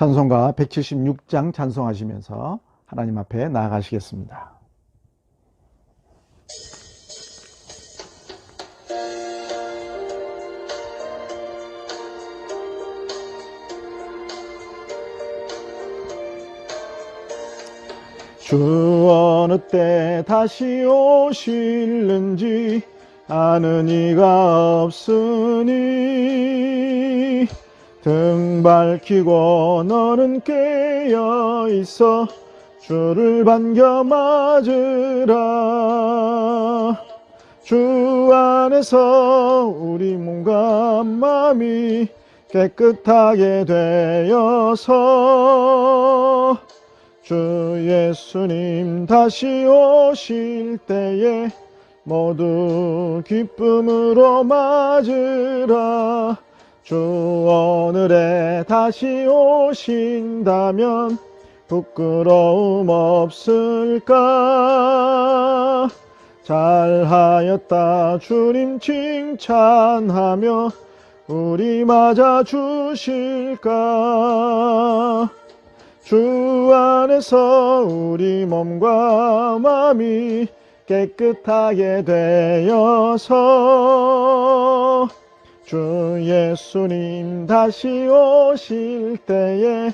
찬송가 176장 찬송하시면서 하나님 앞에 나아가시겠습니다. 주 어느 때 다시 오실는지 아는 이가 없으니 등 밝히고 너는 깨어 있어 주를 반겨 맞으라. 주 안에서 우리 몸과 마음이 깨끗하게 되어서 주 예수님 다시 오실 때에 모두 기쁨으로 맞으라 주 오늘에 다시 오신다면 부끄러움 없을까? 잘하였다 주님 칭찬하며 우리 맞아 주실까? 주 안에서 우리 몸과 마음이 깨끗하게 되어서 주 예수님 다시 오실 때에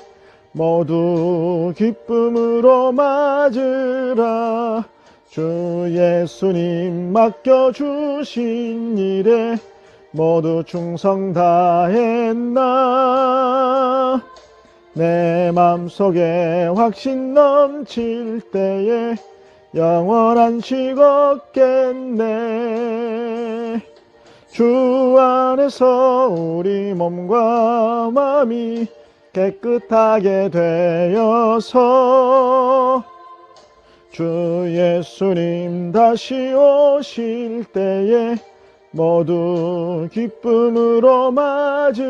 모두 기쁨으로 맞으라. 주 예수님 맡겨주신 일에 모두 충성 다했나? 내 맘속에 확신 넘칠 때에 영원한 식 얻겠네 주 안에서 우리 몸과 마음이 깨끗하게 되어서 주 예수님 다시 오실 때에 모두 기쁨으로 맞으라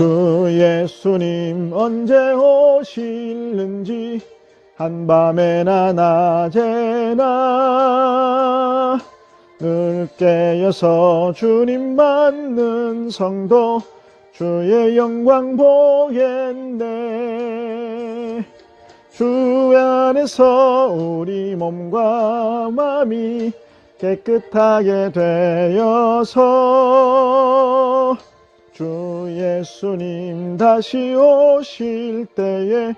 주 예수님 언제 오실는지 한밤에나 낮에나 늘 깨어서 주님 맞는 성도 주의 영광 보겠네. 주 안에서 우리 몸과 마음이 깨끗하게 되어서 주 예수님 다시 오실 때에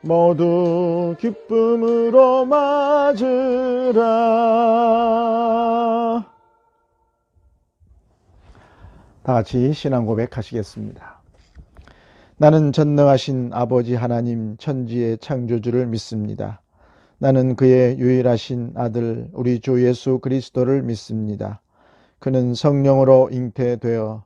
모두 기쁨으로 맞으라. 다 같이 신앙 고백하시겠습니다. 나는 전능하신 아버지 하나님 천지의 창조주를 믿습니다. 나는 그의 유일하신 아들 우리 주 예수 그리스도를 믿습니다. 그는 성령으로 잉태되어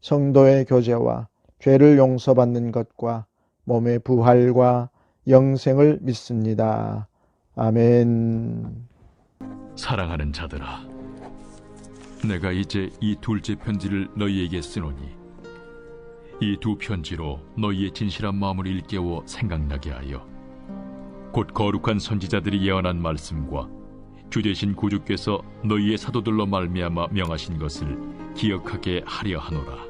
성도의 교제와 죄를 용서받는 것과 몸의 부활과 영생을 믿습니다. 아멘. 사랑하는 자들아, 내가 이제 이 둘째 편지를 너희에게 쓰노니 이 두 편지로 너희의 진실한 마음을 일깨워 생각나게 하여 곧 거룩한 선지자들이 예언한 말씀과 주 되신 구주께서 너희의 사도들로 말미암아 명하신 것을 기억하게 하려 하노라.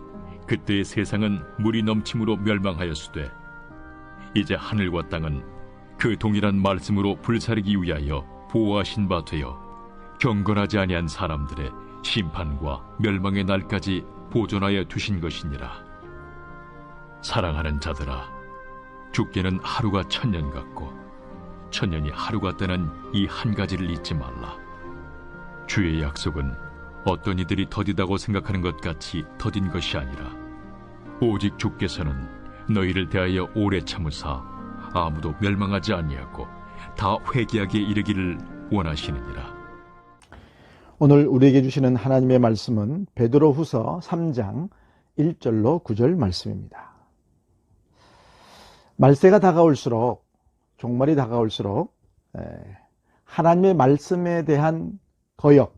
그때의 세상은 물이 넘침으로 멸망하였으되 이제 하늘과 땅은 그 동일한 말씀으로 불사르기 위하여 보호하신 바 되어 경건하지 아니한 사람들의 심판과 멸망의 날까지 보존하여 두신 것이니라. 사랑하는 자들아, 죽게는 하루가 천년 같고 천년이 하루 같다는 이 한 가지를 잊지 말라. 주의 약속은 어떤 이들이 더디다고 생각하는 것 같이 더딘 것이 아니라 오직 주께서는 너희를 대하여 오래 참으사 아무도 멸망하지 아니하고 다 회개하게 이르기를 원하시느니라. 오늘 우리에게 주시는 하나님의 말씀은 베드로후서 3장 1절로 9절 말씀입니다. 말세가 다가올수록 종말이 다가올수록 에, 하나님의 말씀에 대한 거역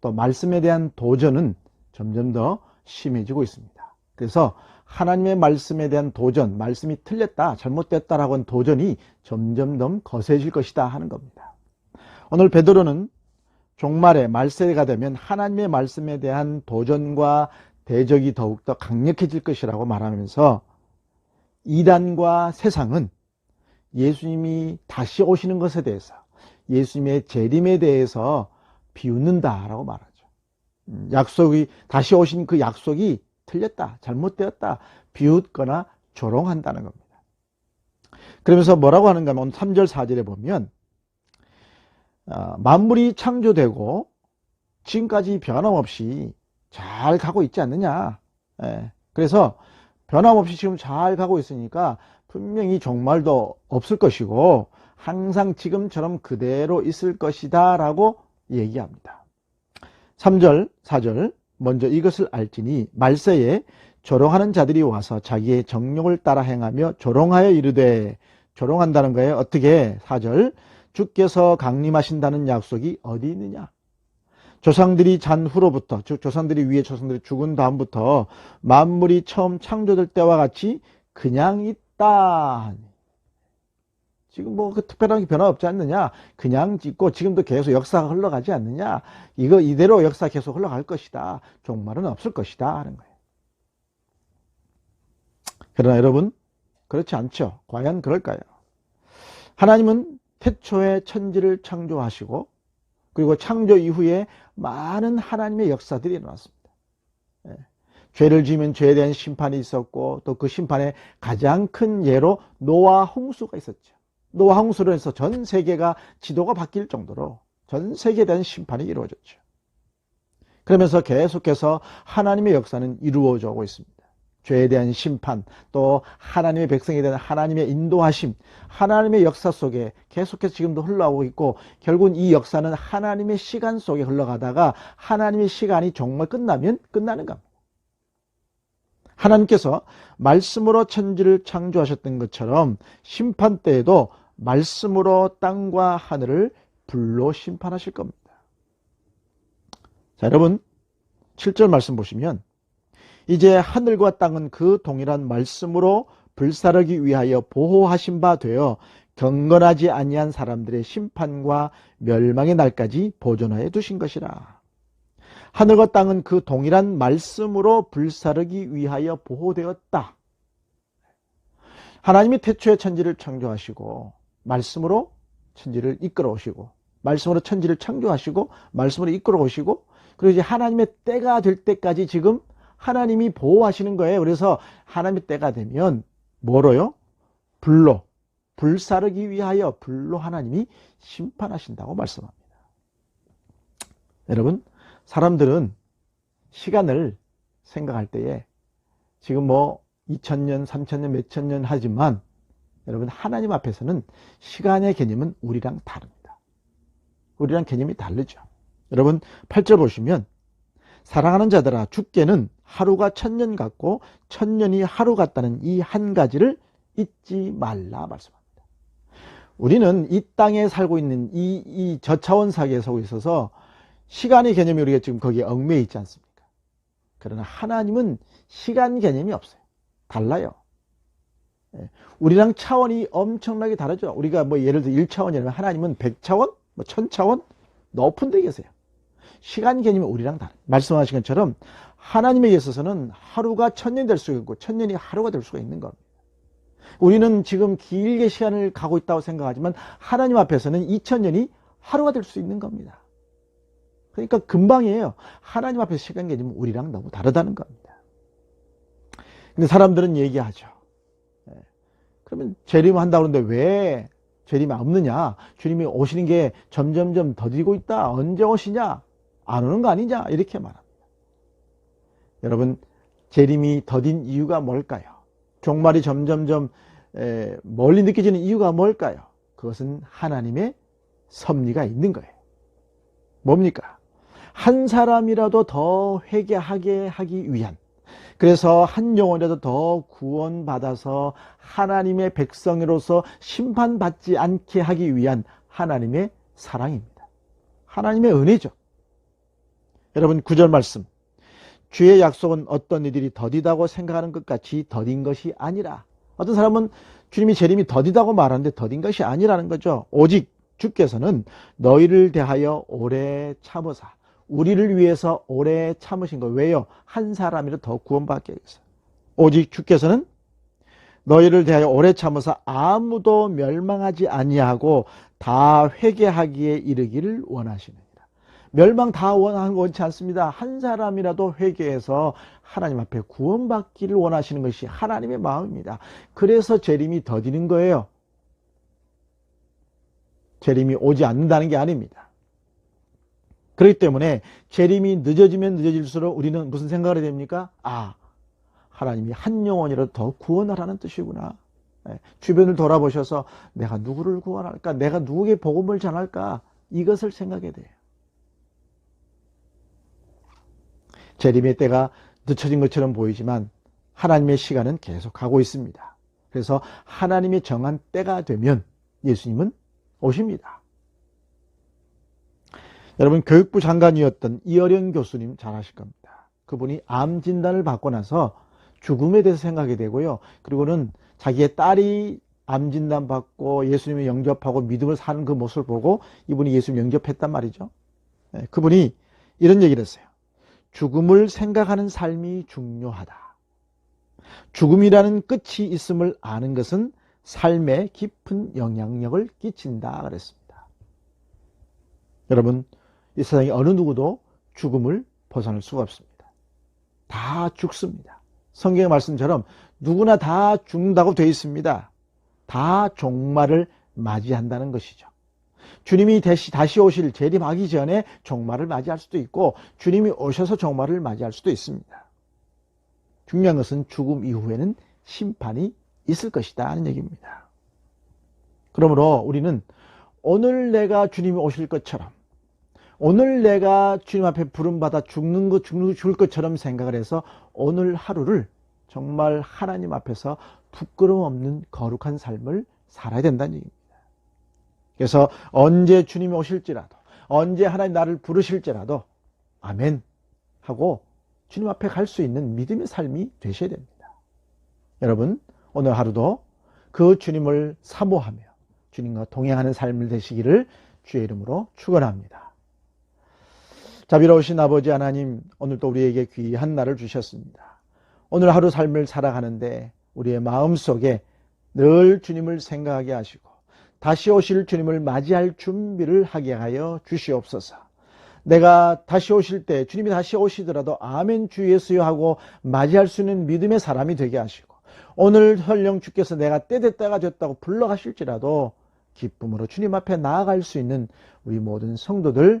또 말씀에 대한 도전은 점점 더 심해지고 있습니다. 그래서 하나님의 말씀에 대한 도전, 말씀이 틀렸다, 잘못됐다라고 하는 도전이 점점 더 거세질 것이다 하는 겁니다. 오늘 베드로는 종말에 말세가 되면 하나님의 말씀에 대한 도전과 대적이 더욱더 강력해질 것이라고 말하면서 이단과 세상은 예수님이 다시 오시는 것에 대해서 예수님의 재림에 대해서 비웃는다라고 말하죠. 음, 약속이 다시 오신 그 약속이 틀렸다, 잘못되었다, 비웃거나 조롱한다는 겁니다. 그러면서 뭐라고 하는가 하면 오늘 3절 4절에 보면 어, 만물이 창조되고 지금까지 변함없이 잘 가고 있지 않느냐. 예, 그래서 변함없이 지금 잘 가고 있으니까 분명히 종말도 없을 것이고 항상 지금처럼 그대로 있을 것이다 라고 얘기합니다. 3절, 4절 먼저 이것을 알지니 말세에 조롱하는 자들이 와서 자기의 정욕을 따라 행하며 조롱하여 이르되 조롱한다는 거예요. 어떻게? 4절 주께서 강림하신다는 약속이 어디 있느냐? 조상들이 잔 후로부터 즉 조상들이 위에 조상들이 죽은 다음부터 만물이 처음 창조될 때와 같이 그냥 있다. 지금 뭐 그 특별한 게 변화 없지 않느냐? 그냥 짓고 지금도 계속 역사가 흘러가지 않느냐? 이거 이대로 역사 계속 흘러갈 것이다. 종말은 없을 것이다 하는 거예요. 그러나 여러분 그렇지 않죠. 과연 그럴까요? 하나님은 태초에 천지를 창조하시고 그리고 창조 이후에 많은 하나님의 역사들이 일어났습니다. 예. 죄를 지으면 죄에 대한 심판이 있었고 또 그 심판의 가장 큰 예로 노아 홍수가 있었죠. 해서 전 세계가 지도가 바뀔 정도로 전 세계에 대한 심판이 이루어졌죠. 그러면서 계속해서 하나님의 역사는 이루어져 오고 있습니다. 죄에 대한 심판, 또 하나님의 백성에 대한 하나님의 인도하심, 하나님의 역사 속에 계속해서 지금도 흘러가고 있고, 결국은 이 역사는 하나님의 시간 속에 흘러가다가 하나님의 시간이 정말 끝나면 끝나는 겁니다. 하나님께서 말씀으로 천지를 창조하셨던 것처럼 심판 때에도 말씀으로 땅과 하늘을 불로 심판하실 겁니다. 자, 여러분, 7절 말씀 보시면 이제 하늘과 땅은 그 동일한 말씀으로 불사르기 위하여 보호하신 바 되어 경건하지 아니한 사람들의 심판과 멸망의 날까지 보존하여 두신 것이라. 하늘과 땅은 그 동일한 말씀으로 불사르기 위하여 보호되었다. 하나님이 태초에 천지를 창조하시고 말씀으로 천지를 이끌어 오시고 말씀으로 천지를 창조하시고 말씀으로 이끌어 오시고 그리고 이제 하나님의 때가 될 때까지 지금 하나님이 보호하시는 거예요. 그래서 하나님의 때가 되면 뭐로요? 불로 불사르기 위하여 불로 하나님이 심판하신다고 말씀합니다. 여러분, 사람들은 시간을 생각할 때에 지금 뭐 2000년, 3000년, 몇천 년 하지만 여러분 하나님 앞에서는 시간의 개념은 우리랑 다릅니다. 우리랑 개념이 다르죠. 여러분 8절 보시면 사랑하는 자들아 죽게는 하루가 천년 같고 천년이 하루 같다는 이 한 가지를 잊지 말라 말씀합니다. 우리는 이 땅에 살고 있는 이, 이 저차원 사계에 살고 있어서 시간의 개념이 우리가 지금 거기에 얽매여 있지 않습니까? 그러나 하나님은 시간 개념이 없어요. 달라요. 예. 우리랑 차원이 엄청나게 다르죠. 우리가 뭐 예를 들어 1차원이라면 하나님은 100차원, 뭐 1000차원 높은 데 계세요. 시간 개념이 우리랑 다르 말씀하신 것처럼 하나님에게 있어서는 하루가 천년 될 수가 있고 천년이 하루가 될 수가 있는 겁니다. 우리는 지금 길게 시간을 가고 있다고 생각하지만 하나님 앞에서는 2000년이 하루가 될 수 있는 겁니다. 그러니까 금방이에요. 하나님 앞에서 시간 개념은 우리랑 너무 다르다는 겁니다. 근데 사람들은 얘기하죠. 예. 그러면 재림 한다고 그러는데 왜 재림이 없느냐? 주님이 오시는 게 점점점 더디고 있다. 언제 오시냐? 안 오는 거 아니냐? 이렇게 말합니다. 여러분, 재림이 더딘 이유가 뭘까요? 종말이 점점점 에, 멀리 느껴지는 이유가 뭘까요? 그것은 하나님의 섭리가 있는 거예요. 뭡니까? 한 사람이라도 더 회개하게 하기 위한 그래서 한 영혼이라도 더 구원받아서 하나님의 백성으로서 심판받지 않게 하기 위한 하나님의 사랑입니다. 하나님의 은혜죠. 여러분 구절 말씀 주의 약속은 어떤 이들이 더디다고 생각하는 것 같이 더딘 것이 아니라 어떤 사람은 주님이 재림이 더디다고 말하는데 더딘 것이 아니라는 거죠. 오직 주께서는 너희를 대하여 오래 참으사 우리를 위해서 오래 참으신 거 왜요? 한 사람이라도 더 구원받게 해서 오직 주께서는 너희를 대하여 오래 참으사 아무도 멸망하지 아니하고 다 회개하기에 이르기를 원하시느니라. 멸망 다거 원치 않습니다. 한 사람이라도 회개해서 하나님 앞에 구원받기를 원하시는 것이 하나님의 마음입니다. 그래서 재림이 더디는 거예요. 재림이 오지 않는다는 게 아닙니다. 그렇기 때문에 재림이 늦어지면 늦어질수록 우리는 무슨 생각을 해야 됩니까? 아, 하나님이 한 영혼이라도 더 구원하라는 뜻이구나. 예, 주변을 돌아보셔서 내가 누구를 구원할까? 내가 누구에게 복음을 전할까? 이것을 생각해야 돼요. 재림의 때가 늦춰진 것처럼 보이지만 하나님의 시간은 계속 가고 있습니다. 그래서 하나님이 정한 때가 되면 예수님은 오십니다. 여러분 교육부 장관이었던 이어령 교수님 잘 아실 겁니다. 그분이 암 진단을 받고 나서 죽음에 대해서 생각하게 되고요. 그리고는 자기의 딸이 암 진단 받고 예수님을 영접하고 믿음을 사는 그 모습을 보고 이분이 예수님 영접했단 말이죠. 네, 그분이 이런 얘기를 했어요. 죽음을 생각하는 삶이 중요하다. 죽음이라는 끝이 있음을 아는 것은 삶에 깊은 영향력을 끼친다 그랬습니다. 여러분, 이 세상에 어느 누구도 죽음을 벗어날 수가 없습니다. 다 죽습니다. 성경의 말씀처럼 누구나 다 죽는다고 되어 있습니다. 다 종말을 맞이한다는 것이죠. 주님이 다시, 다시 오실 재림하기 전에 종말을 맞이할 수도 있고 주님이 오셔서 종말을 맞이할 수도 있습니다. 중요한 것은 죽음 이후에는 심판이 있을 것이다 하는 얘기입니다. 그러므로 우리는 오늘 내가 주님이 오실 것처럼 오늘 내가 주님 앞에 부름받아 죽는 것, 죽는 것, 죽을 것처럼 생각을 해서 오늘 하루를 정말 하나님 앞에서 부끄러움 없는 거룩한 삶을 살아야 된다는 얘기입니다. 그래서 언제 주님이 오실지라도, 언제 하나님 나를 부르실지라도, 아멘 하고 주님 앞에 갈 수 있는 믿음의 삶이 되셔야 됩니다. 여러분, 오늘 하루도 그 주님을 사모하며 주님과 동행하는 삶을 되시기를 주의 이름으로 축원합니다. 자비로우신 아버지 하나님, 오늘도 우리에게 귀한 날을 주셨습니다. 오늘 하루 삶을 살아가는데 우리의 마음 속에 늘 주님을 생각하게 하시고 다시 오실 주님을 맞이할 준비를 하게 하여 주시옵소서. 내가 다시 오실 때 주님이 다시 오시더라도 아멘 주 예수여 하고 맞이할 수 있는 믿음의 사람이 되게 하시고 오늘 설령 주께서 내가 때 됐다가 됐다고 불러가실지라도 기쁨으로 주님 앞에 나아갈 수 있는 우리 모든 성도들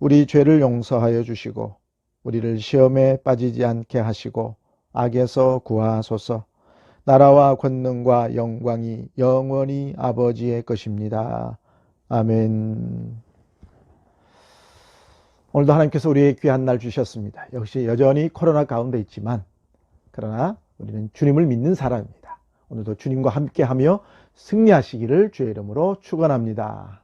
우리 죄를 용서하여 주시고 우리를 시험에 빠지지 않게 하시고 악에서 구하소서. 나라와 권능과 영광이 영원히 아버지의 것입니다. 아멘. 오늘도 하나님께서 우리의 귀한 날 주셨습니다. 역시 여전히 코로나 가운데 있지만 그러나 우리는 주님을 믿는 사람입니다. 오늘도 주님과 함께하며 승리하시기를 주의 이름으로 축원합니다.